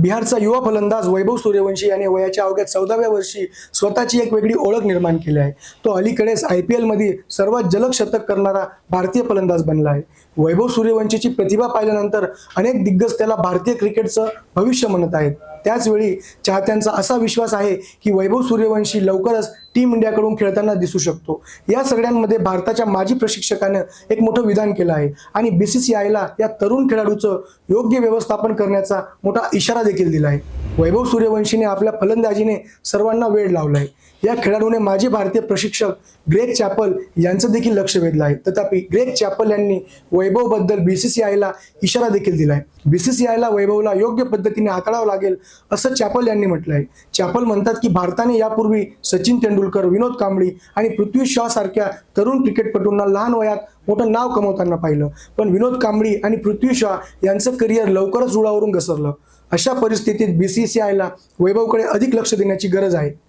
बिहारचा युवा फलंदाज वैभव सूर्यवंशी याने वयाच्या अवघ्या चौदाव्या वर्षी स्वतःची एक वेगळी ओळख निर्माण केली आहे. तो अलीकडेच आय पी एलमध्ये सर्वात जलद शतक करणारा भारतीय फलंदाज बनला आहे. वैभव सूर्यवंशीची प्रतिभा पाहिल्यानंतर अनेक दिग्गज त्याला भारतीय क्रिकेटचं भविष्य म्हणत आहेत. त्याचवेळी चाहत्यांचा असा विश्वास आहे की वैभव सूर्यवंशी लवकरच टीम इंडियाकडून खेळताना दिसू शकतो. या सगळ्यांमध्ये भारताच्या माजी प्रशिक्षकानं एक मोठं विधान केलं आहे आणि बी सी सी आयला या तरुण खेळाडूचं योग्य व्यवस्थापन करण्याचा मोठा इशारा देखील दिला आहे. वैभव सूर्यवंशीने आपल्या फलंदाजीने सर्वांना वेळ लावलाय. या खेळाडूने माजी भारतीय प्रशिक्षक ग्रेग चॅपल यांचं देखील लक्ष वेधलं आहे. तथापि ग्रेग चॅपल यांनी वैभवबद्दल बीसीसीआयला इशारा देखील दिलाय. बीसीसीआयला वैभवला योग्य पद्धतीने हाताळावं लागेल असं चॅपल यांनी म्हटलं आहे चॅपल म्हणतात की भारताने यापूर्वी सचिन तेंडुलकर विनोद कांबळी आणि पृथ्वी शॉ सारख्या तरुण क्रिकेटपटूंना लहान वयात मोठं नाव कमवताना पाहिलं. पण विनोद कांबळी आणि पृथ्वी शॉ यांचं करिअर लवकरच रुळावरून घसरलं. अशा परिस्थितीत बी सी सी आयला वैभवकडे अधिक लक्ष देण्याची गरज आहे.